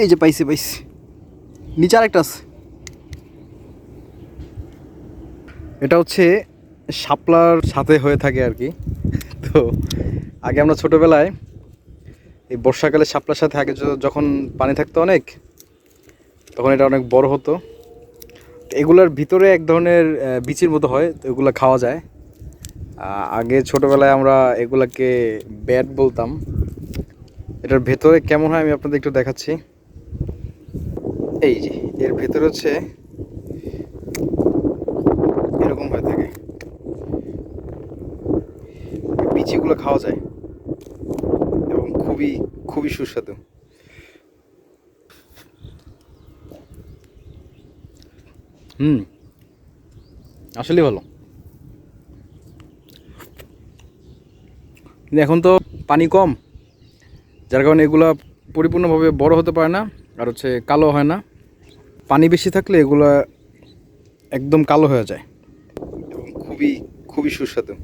এই যে পাইছি পাইছি। নিচে আরেকটা আছে। এটা হচ্ছে শাপলার সাথে হয়ে থাকে আর কি। তো আগে আমরা ছোটোবেলায় এই বর্ষাকালে শাপলার সাথে আগে যখন পানি থাকতো অনেক, তখন এটা অনেক বড় হতো। এগুলার ভিতরে এক ধরনের বিচির মতো হয়, তো এগুলো খাওয়া যায়। আগে ছোটোবেলায় আমরা এগুলাকে ব্যাট বলতাম। এটার ভেতরে কেমন হয় আমি আপনাদের একটু দেখাচ্ছি। এই যে, এর ভেতর হচ্ছে এরকম হয়ে থাকে। বিচিগুলো খাওয়া যায় এবং খুবই খুবই সুস্বাদু। হুম, আসলে ভালো। এখন তো পানি কম, যার কারণে এগুলা পরিপূর্ণভাবে বড় হতে পারে না, আর হচ্ছে কালো হয় না। পানি বেশি থাকলে এগুলো একদম কালো হয়ে যায়। এবং খুবই খুবই সুস্বাদু।